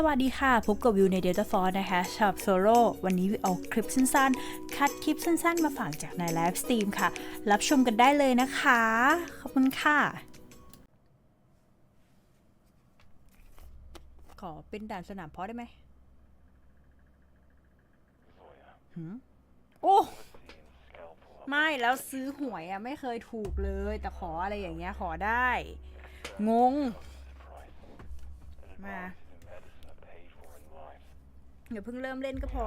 สวัสดีค่ะ พบกับวิวใน Delta Force นะคะชอบโซโล่วันนี้วิวเอาคลิปสั้นๆ คัดคลิปสั้นๆ มาฝากจากในไลฟ์สตรีมค่ะ รับชมกันได้เลยนะคะ ขอบคุณค่ะ ขอเป็นด่านสนามเพาะได้ไหมหืมโอ้ ไม่แล้วซื้อหวยอะไม่เคยถูกเลย แต่ขออะไรอย่างเงี้ยขอได้ งง มา เดี๋ยวเพิ่งเริ่มเล่นก็พอ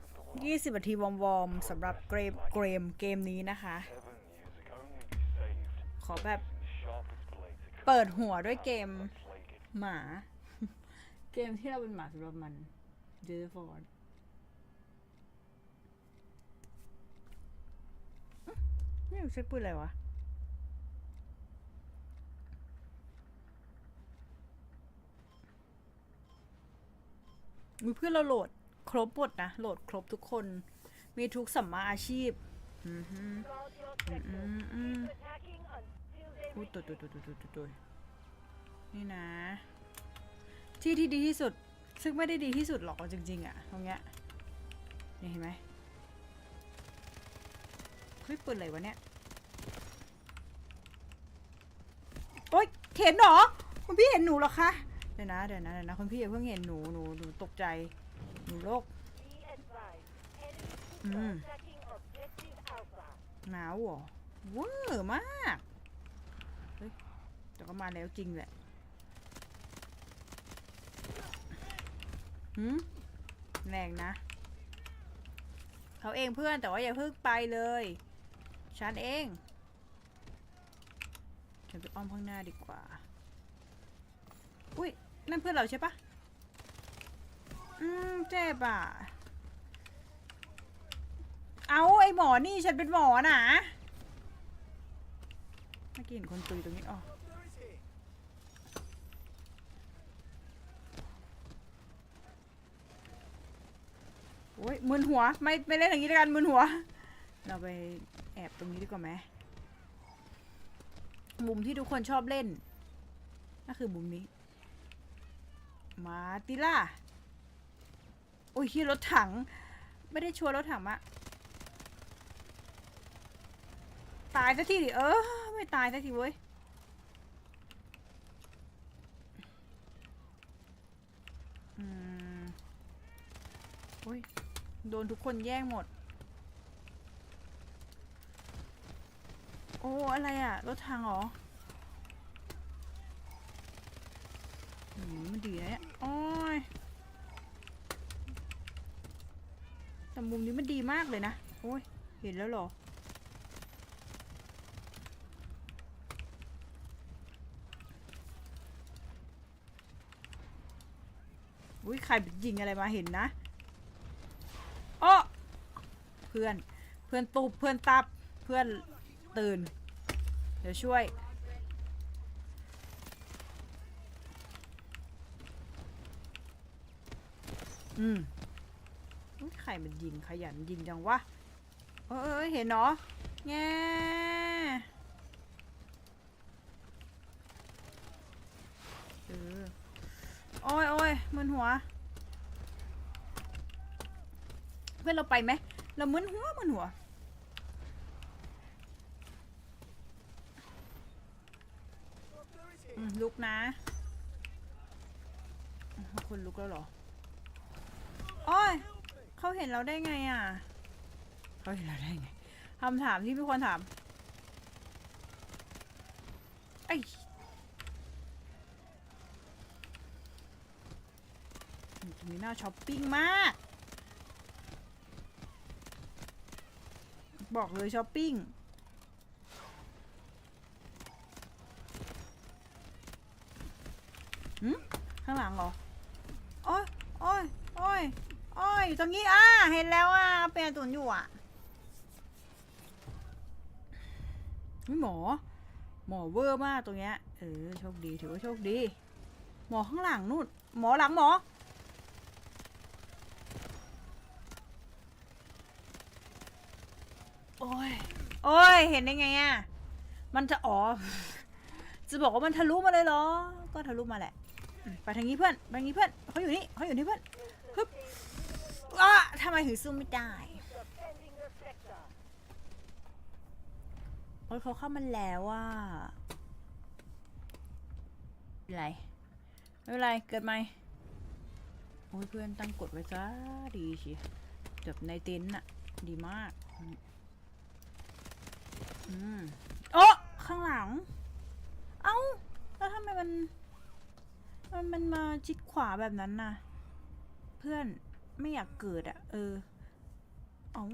20นาทีวอมๆสำหรับเกมเกมเกมนี้นะคะ ขอแบบ เปิดหัวด้วยเกมหมา เกมที่เราเป็นหมาสำหรับมันเดฟอร์ดนี่มันใช้ปืนอะไรวะ มีเพื่อนเราโหลดครบหมดนะ โหลดครบทุกคน มีทุกสัมมาอาชีพ อือหืออืมอืมอืมอุ้ยตัวตัวตัวตัวตัวตัวนี่นะ ที่ที่ดีที่สุด ซึ่งไม่ได้ดีที่สุดหรอกเอาจริง ๆอะตรงเนี้ยนี่เห็นไหมเฮ้ยปืนอะไรวะเนี่ย โอ๊ยเห็นเหรอ คุณพี่เห็นหนูเหรอคะ ดี๋ยวนะเดี๋ยวนะเดี๋ยวนะคุณพี่อย่าเพิ่งเห็นหนูหนูหนูตกใจหนูโรคอืม หนาวเหรอเวอร์มากเฮ้ยแต่ก็มาแล้วจริงแหละหืมแรงนะ เขาเองเพื่อนแต่ว่าอย่าเพิ่งไปเลย ฉันเอง ฉันไปอ้อมข้างหน้าดีกว่า นั่นเพื่อนเราใช่ปะอืมเจ็บอะ เอาไอหมอนี่ฉันเป็นหมอนะเมื่อกี้เห็นคนตุยตรงนี้อ๋อโอ้ยมึนหัว ไม่ไม่เล่นอย่างนี้แล้วกันมึนหัว เราไปแอบตรงนี้ดีกว่าไหมมุมที่ทุกคนชอบเล่นนั่นคือมุมนี้ มาติล่าโอ้ยที่รถถัง ไม่ได้ชัวนรถถังมาตายสักทีดิ เออ ไม่ตายสักทีเว้ย อืมโอ้ย โดนทุกคนแย่งหมด โอ้ อะไรอะรถทางเหรอ อืมมันดีนะเนี่ยโอ้ยแต่มุมนี้มันดีมากเลยนะ โอ้ย เห็นแล้วหรอ อุ้ยใครยิงอะไรมาเห็นนะอ้อเพื่อน เพื่อนตูบเพื่อนตับ เพื่อนตื่น เดี๋ยวช่วย อืมอุ๊ยใครมันยิงขยันยิงจังวะเออเออเห็นเนาะแง่เออ โอ้ยโอ้ยมึนหัว เพื่อนเราไปไหม เรามึนหัวมึนหัวลุกนะ คนลุกแล้วเหรอ โอ้ยเขาเห็นเราได้ไงอะเขาเห็นเราได้ไงคำถามที่พี่ควรถามไอ้ตรงนี้น่าช้อปปิ้งมาก บอกเลยช้อปปิ้งหืมข้างหลังเหรอ โอ้ยโอ้ยโอ้ย โอ้ยอยู่ตรงนี้อะเห็นแล้วอะเป็นตุนอยู่อะหมอ หมอเวอร์มากตรงเนี้ยเออโชคดีถือว่าโชคดี หมอข้างหลังนู่นหมอหลังหมอโอ้ยโอ้ยเห็นได้ไงอะมันจะอ๋อจะบอกว่ามันทะลุมาเลยเหรอ ก็ทะลุมาแหละ ไปทางนี้เพื่อน ไปทางนี้เพื่อนเขาอยู่นี่เขาอยู่นี่เพื่อนฮึบ อ้าทำไมถึงสู้ไม่ได้โอ้ยเขาเข้ามาแล้วว่าไม่เป็นไร ไม่เป็นไร เกิดไหมโอ้ยเพื่อนตั้งกดไว้ซะดีชีแบบในเต็นท์น่ะ ดีมาก อืมโอ้ข้างหลัง เอ้า แล้วทำไมมัน มันมันมาชิดขวาแบบนั้นน่ะ เพื่อน ไม่อยากเกิดอะเอออา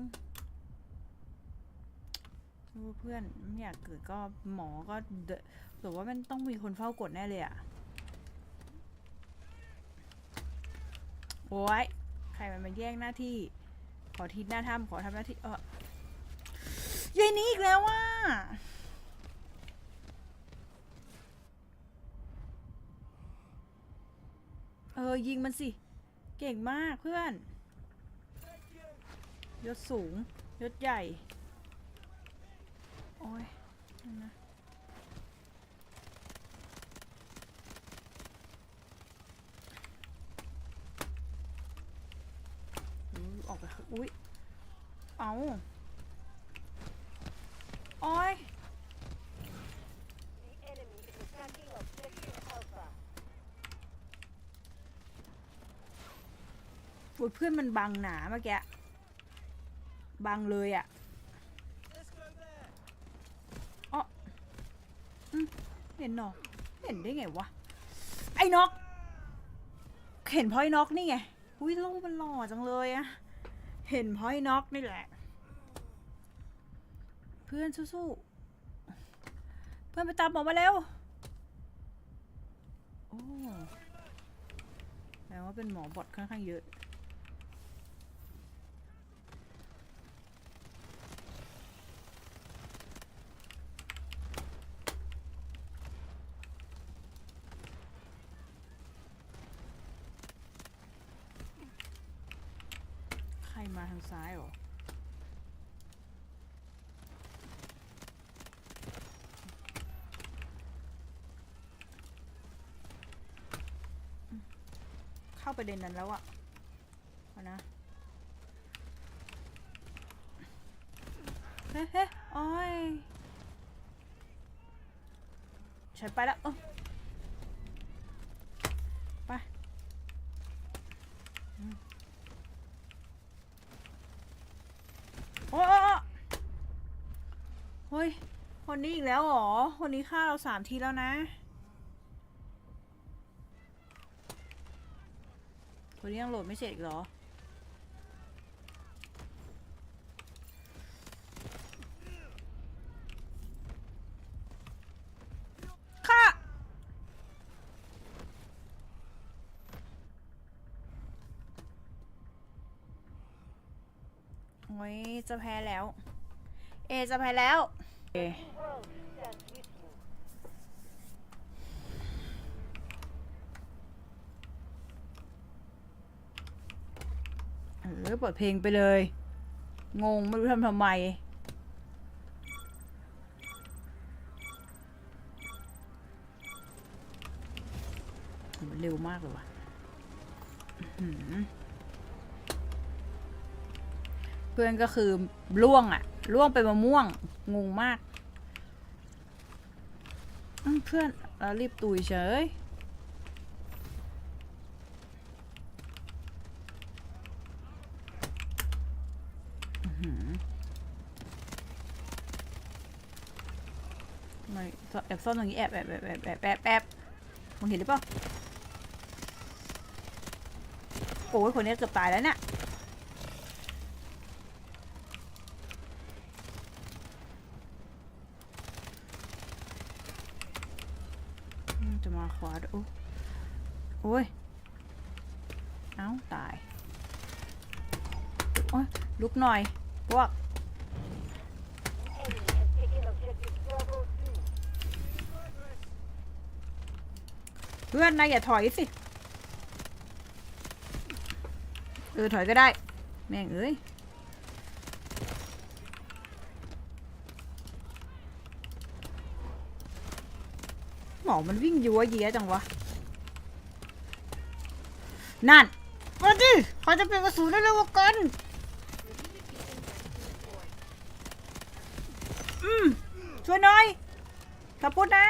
เออเพื่อนไม่อยากเกิดก็หมอก็เดะแต่ว่ามันต้องมีคนเฝ้ากดแน่เลยอะโอ้ยใครมันมาแย่งหน้าที่ ขอทีหน้าถ้ำขอทำหน้าที่ เออยายนี้อีกแล้วว่าเออยิงมันสิ เก่งมากเพื่อน ยศสูง ยศใหญ่ โอ้ยนะออกไปอุ้ย เอาโอ้ย อุ๊ยเพื่อนมันบังหนาเมื่อกี้บังเลยอะ่ะอ๋อเห็นหนอเห็นได้ไงวะ ไอ้นกเห็นพอ้นกนี่ไง อุ้ยลูกมันหล่อจังเลยอะเห็นพอ้นกนี่แหละ เพื่อนสู้ๆ เพื่อนไปตามหมอมาเร็ว โอ้แปลว่าเป็นหมอบอดค่อนข้างเยอะ ใครมาทางซ้ายเหรอ เข้าประเด็นนั้นแล้วอะเอานะเฮ้เฮ้โอ้ยฉันไปแล้วไปโอ้โอ้ยโอ้ยเฮ้ยคนนี้อีกแล้วหรอ คนนี้ฆ่าเราสามทีแล้วนะ คนนี้ยังโหลดไม่เสร็จอีกเหรอ ค่ะ โอ้ย จะแพ้แล้ว เอ จะแพ้แล้ว เอ เออเปิดเพลงไปเลย งงไม่รู้ทำทำไม มันเร็วมากเลยว่ะเพื่อนก็คือล่วงอะล่วงไปมะม่วง งงมาก เพื่อนเรารีบตุยเฉย อื้อหือทำไมซ่อน แอบซ่อนตรงนี้แอบแอบแอบแอบแอบแอบแอบมึงเห็นหรือเปล่าโอ้ยคนนี้เกือบตายแล้วเนี่ยจะมาขวาด้วยโอ้โอ้ย เอ้า ตาย โอ้ยลุกหน่อย พวก พื่อนนายอย่าถอยสิ เออถอยก็ได้ แม่งเอ้ยหมอมันวิ่งยัวเยียจังวะ นั่นมาดิใครจะเป็นกระสุนได้เร็วกว่ากันอืมช่วยหน่อย ขอบคุณนะ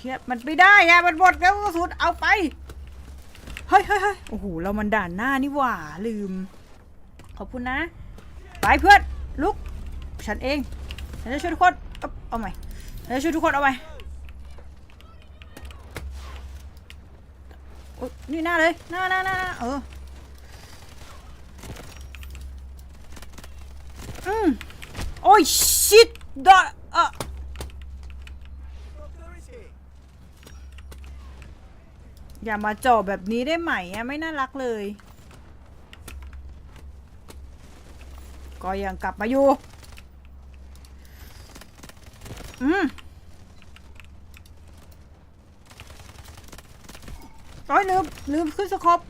เคียมันไม่ได้อะมันหมดแล้วกระสุนเอาไปเฮ้ยเฮ้ยเฮ้ยโอ้โห เรามันด่านหน้านี่หว่า ลืม ขอบคุณนะ ไปเพื่อน ลุก ฉันเอง ฉันจะช่วยทุกคน เอาเอาใหม่ฉันจะช่วยทุกคนเอาใหม่นี่หน้าเลย หน้าหน้าหน้าหน้าเออ อืมโอ้ย ชิตดอเออ อย่ามาจ่อแบบนี้ได้ไหมอะไม่น่ารักเลย ก็ยังกลับมาอยู่ อืมร้ยลืมลืมขึ้นสครบ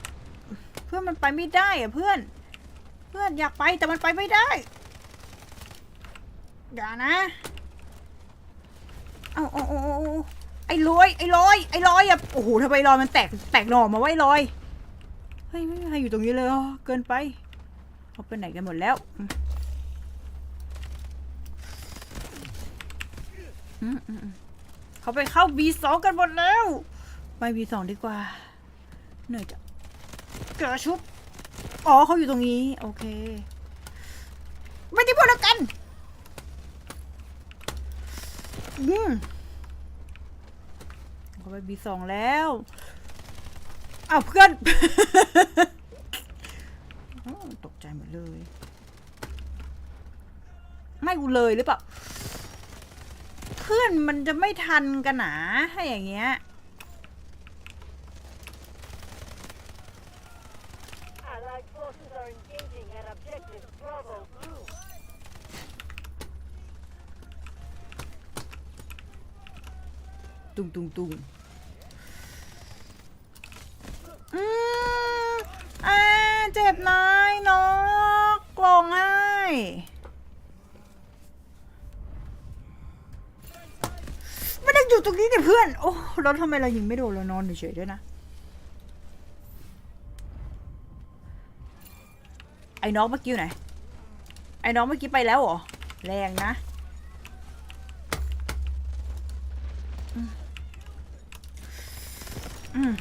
เพื่อนมันไปไม่ได้อะเพื่อน เพื่อนอยากไปแต่มันไปไม่ได้ อย่านะ เอาเอาเอาเอาเอา ไอ้ลอยไอ้ลอยไอ้ลอยอะโอ้โหทำไมลอยมันแตกแตกหน่อมาไว้ลอยเฮ้ยไม่มีใครอยู่ตรงนี้เลยเหรอเกินไปเขาไปไหนกันหมดแล้วเขาไปเข้า B2 กันหมดแล้วไป B2 ดีกว่าเหนื่อยจะกิดชุบอ๋อเขาอยู่ตรงนี้โอเคไม่ได้พูดแล้วกันอืม ไปบีสองแล้วอ้าวเพื่อนอ้าวตกใจหมดเลย ไม่กูเลยหรือเปล่า เพื่อนมันจะไม่ทันกันหนาให้อย่างเงี้ย Allied forces are engaging at objective Bravo Blue. ตุงตุงตุงอืมอ่าเจ็บน้อยนกกลง ให้ไม่ได้อยู่ตรงนี้เนี่ยเพื่อน โอ้แล้วทำไมเรายิงไม่โดนเรานอนเฉยๆด้วยนะ ไอ้น้องเมื่อกี้อยู่ไหน ไอ้น้องเมื่อกี้ไปแล้วเหรอ แรงนะ อืม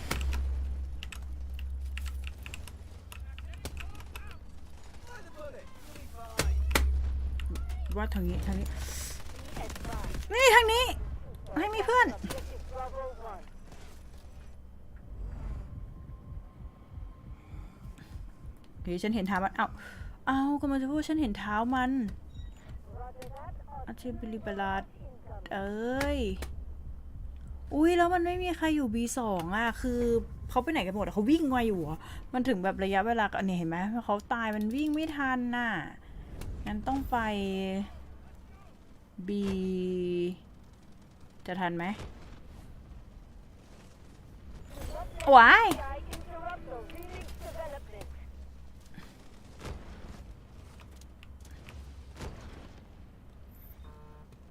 ว่าทางนี้ทางนี้ นี่ทางนี้ ให้มีเพื่อน Objective Bravo 1. เดี๋ยฉันเห็นเท้ามัน เอ้า เอ้ากำลังจะพูดฉันเห็นเท้ามันอาชิบิลิบลาดเอ้ย อุ้ยแล้วมันไม่มีใครอยู่ B2 อะ คือเขาไปไหนกันหมดเขาวิ่งมาอยู่มันถึงแบบระยะเวลาอันนี้เห็นไหมเขาตายมันวิ่งไม่ทันน่ะ งั้นต้องไป B จะทันไหมว้าย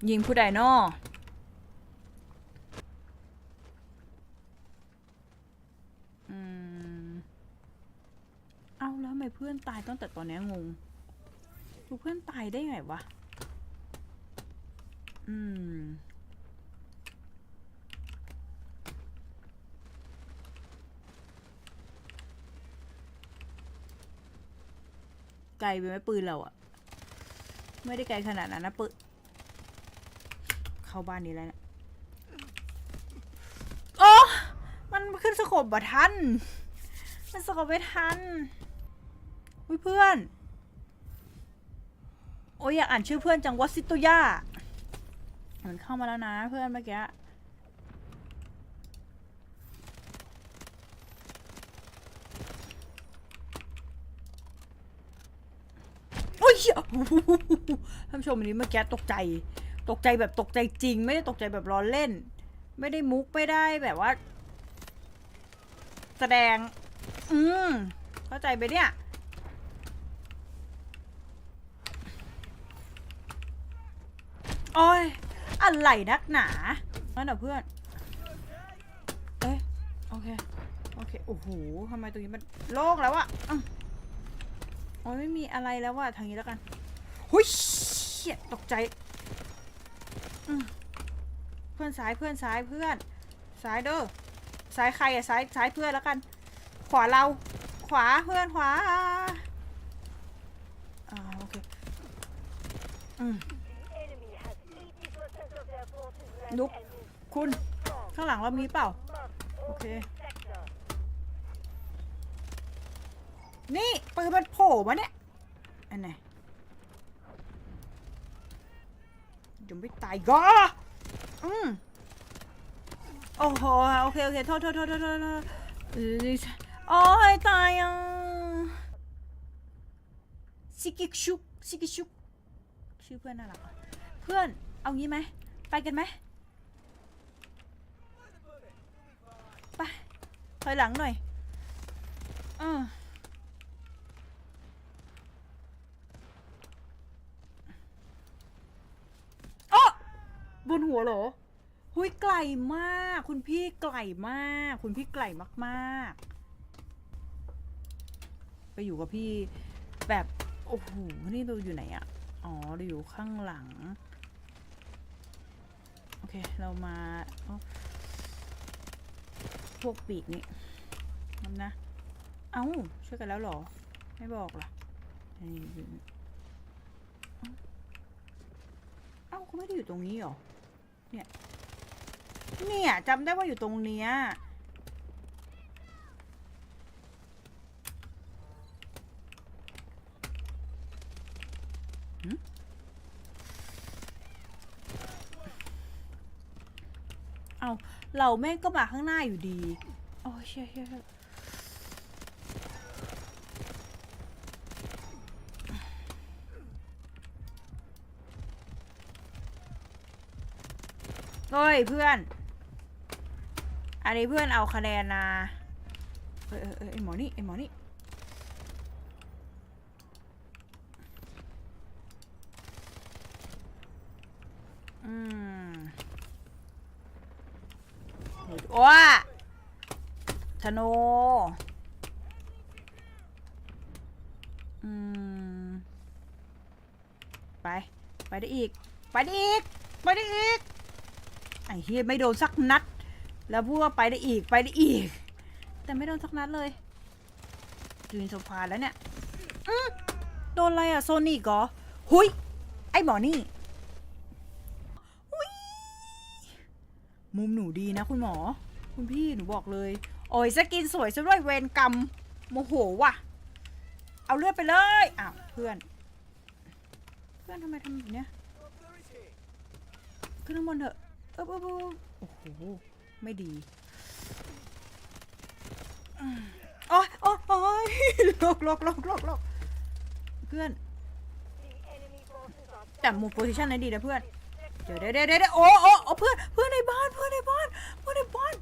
ยิงผู้ใดนออืม เอาแล้วทำไมเพื่อนตายตั้งแต่ตอนนี้งงดูเพื่อนตายได้ไงวะ อืม ไกลไปไหมปืนเราอะไม่ได้ไกลขนาดนั้นนะปืน เข้าบ้านนี้แล้วเนี่ยโอ้มันขึ้นสกบบ่ทัน มันสกบไม่ทันอุ้ยเพื่อน โอ้ยอยากอ่านชื่อเพื่อนจังวัดซิโตย่ามันเข้ามาแล้วนะเพื่อนเมื่อกี้โอ้ยท่านผู้ชมอันนี้เมื่อกี้ตกใจ ตกใจแบบตกใจจริง ไม่ได้ตกใจแบบล้อเล่น ไม่ได้มุกไม่ได้แบบว่า แสดง อืมเข้าใจไปเนี่ยโอ้ยอะไรนักหนานั่นน่ะเพื่อน เออโอเค โอเค โอ้โหทำไมตรงนี้มันโล่งแล้วอะอะโอ้ยไม่มีอะไรแล้วว่ะทางนี้แล้วกัน หุยเชี่ยตกใจ เพื่อนซ้ายเพื่อนซ้ายเพื่อนซ้ายเด้อซ้ายใครอะซ้ายซ้ายเพื่อนแล้วกัน ขวาเรา ขวาเพื่อนขวาอ่าโอเคอืม The enemy has 80% of their forces left Nope. and is คุณข้างหลังเรามีเปล่า โอเค นี่ปืนมันโผล่มาเนี่ยอันไหน ยังไม่ตายก็อืมโอ้โหโอเคโอเคโทษโทษโทษโทษโทษโอ้ยตายอะซิกิชุกซิกิชุกชื่อเพื่อนน่ารักอะเพื่อนเอางี้ไหมไปกันไหมไปถอยหลังหน่อยเออ เอ้อ บนหัวเหรอหุยไกลมาก คุณพี่ไกลมาก คุณพี่ไกลมากๆ ไปอยู่กับพี่แบบโอ้โหนี่เราอยู่ไหนอะอ๋อเราอยู่ข้างหลัง โอเค เรามาพวกปีกนี่นำนะ เอ้าช่วยกันแล้วหรอ ไม่บอกล่ะนี่อเอ้าเอ้าเขาไม่ได้อยู่ตรงนี้หรอ เนี่ย เนี่ยจำได้ว่าอยู่ตรงเนี้ยเอาเราแม่งก็มาข้างหน้าอยู่ดี โอ้ยเชี่ยเชี่ย เฮ้ยเพื่อน อันนี้เพื่อนเอาคะแนนนะเออเออเออไอหมอนี่ไอหมอนี่อืมโอ้ยธนู อืม ไป ไปได้อีก ไปได้อีก ไปได้อีก ไอ้เฮียไม่โดนสักนัด แล้วพูดว่าไปได้อีกไปได้อีก แต่ไม่โดนสักนัดเลยยืนโซฟาแล้วเนี่ยอืมโดนอะไรอะโซนิกเหรอหุยไอ้หมอนี่หุยมุมหนูดีนะคุณหมอ คุณพี่หนูบอกเลย โอ้ยสกินสวยซะด้วยเวรกรรมโมโหว่ะ เอาเลือดไปเลยอ้าวเพื่อน เพื่อนทำไมทำแบบเนี้ยขึ้นข้างบนเถอะ อบเอบเอบโอ้โห ไม่ดีอืมโอ้ยโอ้ยโอ้ยลกลกลกลกลกเพื่อน The enemy forces are แต่มุมโพซิชันนั้นดีนะเพื่อน เดี๋ยวเดี๋ยวเดี๋ยวเดี๋ยวโอ้โอ้โอ้เพื่อน เพื่อนในบ้าน เพื่อนในบ้าน เพื่อนในบ้าน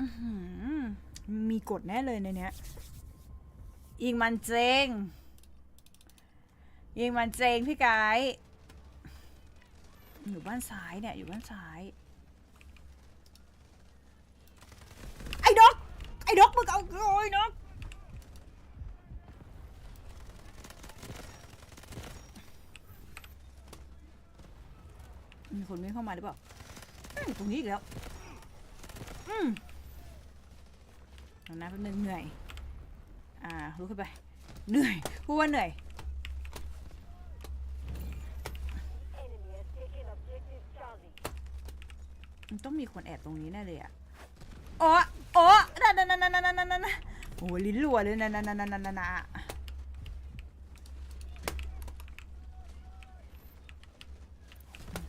อือหือมีกฎแน่เลยในเนี้ยยิงมันเจงยิงมันเจงพี่ไกด์ อยู่บ้านซ้ายเนี่ยอยู่บ้านซ้าย ไอ้ดอกไอ้ดอกมึงเอาโอ้ยดอกมีคนไม่เข้ามาหรือเปล่าตรงนี้อีกแล้ว อืมเอานะแป๊บนึงเหนื่อย อ่าลุกขึ้นไป เหนื่อยพูดว่าเหนื่อย มันต้องมีคนแอบตรงนี้แน่เลยอะอ้โอ้นั่นนั่นนั่นนั่นนั่นนั่นโอ้ลิ้นรัวเลยนั่นนั่นนั่นนั่นนั่นนั่น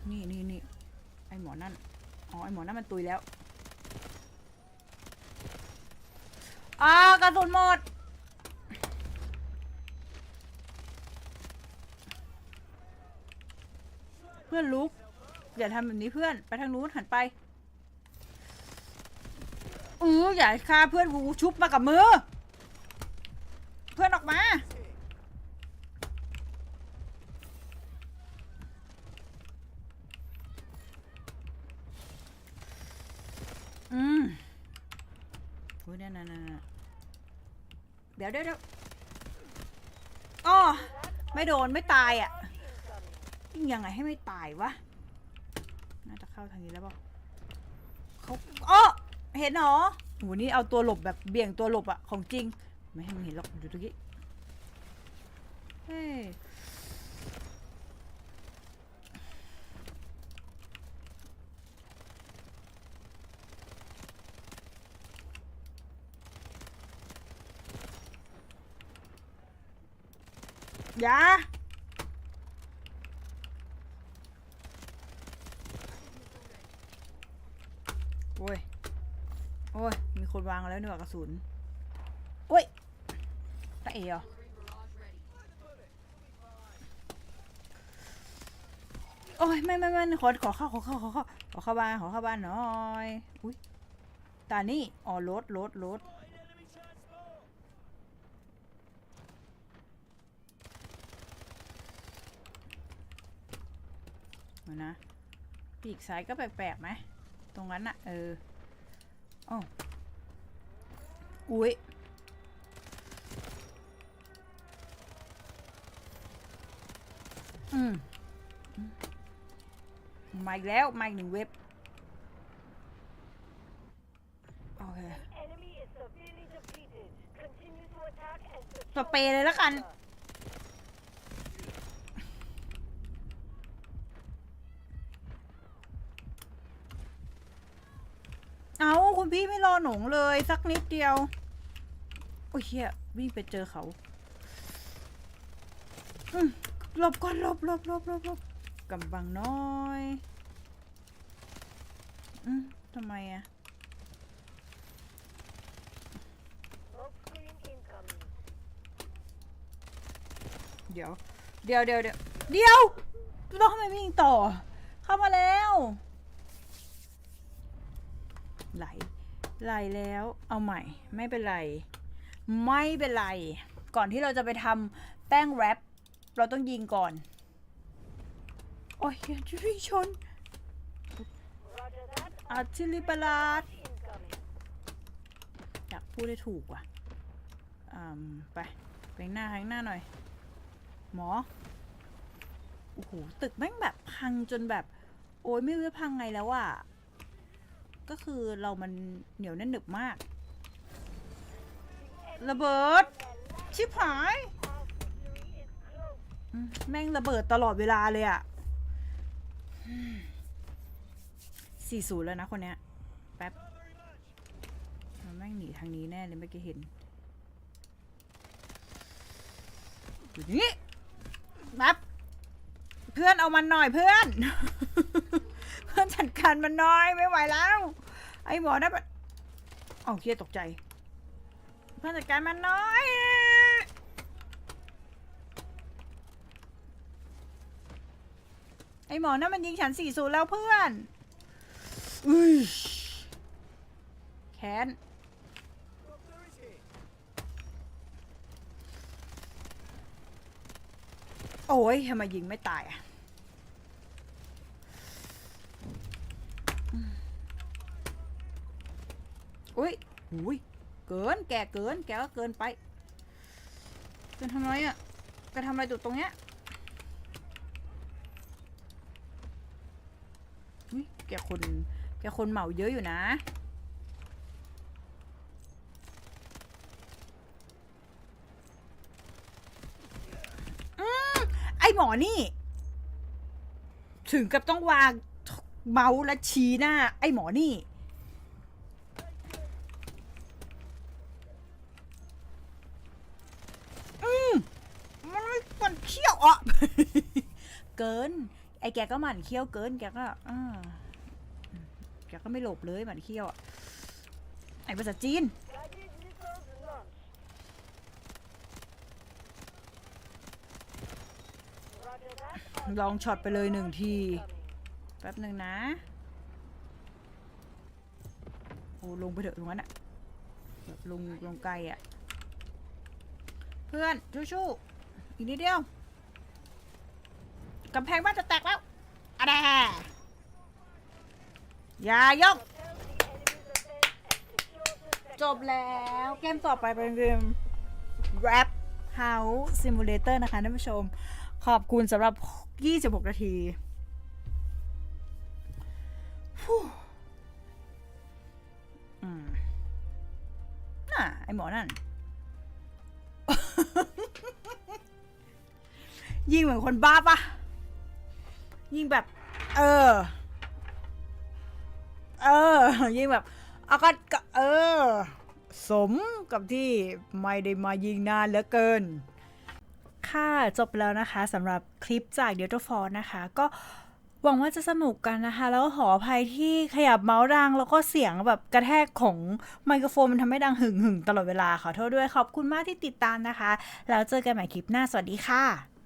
นี่นี่นี่ไอหมอนั่น อ๋อ ไอหมอนั่นมันตุยแล้วอ่ากระสุนหมดเพื่อนลุก อย่าทำแบบนี้เพื่อน ไปทางนู้นหันไปเอออย่าฆ่าเพื่อนกูชุบมากับมือ เพื่อนออกมา อืมอุ้ยนั่นนั่นนั่นนั่นเดี๋ยวเดี๋ยวเดี๋ยวอ๋อไม่โดนไม่ตายอะยังไงให้ไม่ตายวะ เข้าทางนี้แล้วเปล่าเขาเออเห็นเหรอโหนี่เอาตัวหลบแบบเบี่ยงตัวหลบอะของจริง ไม่ให้มันเห็นหรอกอยู่ตรงนี้เฮ้ยอย่า โอ้ย โอ้ย มีคนวางแล้วเนี่หว่ากระสุน โอ้ยตะเอ๋อโอ้ยไม่ไม่ไม่ขอขอเข้าขอเข้าขอเข้าขอเข้าบ้านขอเข้าบ้านหน่อยอุ้ยตานี่อ๋อรถรถรถมานะปีกซ้ายก็แปลกๆไหม ตรงนั้นอะเอออ๋ออุ้ยอืมอืมมาอีกแล้ว มาอีกหนึ่งเว็บ โอเค Enemy is severely defeated. Continue to attack and สเปรย์เลยแล้วกัน เอาคุณพี่ไม่รอ หนงเลยสักนิดเดียว โอ้ยเฮียวิ่งไปเจอเขาหลบก่อนหลบหลบหลบหลบหลบกำบังน้อยอืมทำไมอะเดี๋ยว เดี๋ยวเดี๋ยวเดี๋ยวเดี๋ยวต้องทำไมวิ่งต่อ เข้ามาแล้ว ไหล ไหลแล้วเอาใหม่ ไม่เป็นไร ไม่เป็นไร ก่อนที่เราจะไปทำแป้งแรปเราต้องยิงก่อน โอ้ยยิงชนอาชิลิปลาดอยากพูดได้ถูกว่ะอืมไปไปข้างหน้าข้างหน้าหน่อย หมอ โอ้โห ตึกแม่งแบบพังจนแบบ โอ้ยไม่รู้จะพังไงแล้วอะ ก็คือเรามันเหนียวแน่นหนึบมาก ระเบิด ชิบหายแม่งระเบิดตลอดเวลาเลยอะสี่ศูนย์แล้วนะคนเนี้ย แป๊บแม่งหนีทางนี้แน่เลยเมื่อกี้เห็นอยู่นี่แป๊บเพื่อนเอามันหน่อยเพื่อน จัดการมันน่อยไม่ไหวแล้ว ไอ้หมอนั่นมันเอาเคียตกใจเพื่อนจัดการมันน่อย ไอ้หมอนั่นมันยิงฉันสี่ศูนย์แล้วเพื่อนอุ้ยแค้นโอ้ยทำไมยิงไม่ตายอะอืม อุ้ยเกินแก่เกินแกก็เกินไปเกินทำไมอะแกทำอะไรตุดตรงเนี้ยอุ๊ยแกคนแกคนเหมาเยอะอยู่นะอืมไอหมอนี่ ถึงกับต้องวางเมาส์และชี้หน้า ไอหมอนี่ อืม มันไม่มันเขี้ยวอะ เกิน ไอ้แกก็หมั่นเขี้ยวเกิน แกก็อ่าแกก็ไม่หลบเลยหมั่นเขี้ยวอะ ไอ้ภาษาจีน ลองช็อตไปเลยหนึ่งที แป๊บหนึ่งนะ โอ้ลงไปเถอะตรงนั้นอะลงลงไกลอะเพื่อนชู้ๆอีกนิดเดียว กำแพงบ้านจะแตกแล้วอะแดอย่ายก จบแล้วเกมต่อไปเป็นเกม Rap House Simulator นะคะท่านผู้ชม ขอบคุณสำหรับ 26 นาทีฟู่น่ะ ไอหมอนั่น ยิงเหมือนคนบ้าปะ ยิงแบบ เออ เออ ยิงแบบเอาก็ก็เออ สมกับที่ไม่ได้มายิงนานเหลือเกิน ค่ะจบแล้วนะคะสำหรับคลิปจากเดลต้าฟอร์นะคะ ก็หวังว่าจะสนุกกันนะคะ แล้วก็ขออภัยที่ขยับเมาส์ดัง แล้วก็เสียงแบบกระแทกของไมโครโฟนมันทำให้ดังหึ่งหึ่งๆตลอดเวลาขอโทษด้วยขอบคุณมากที่ติดตามนะคะ แล้วเจอกันใหม่คลิปหน้าสวัสดีค่ะ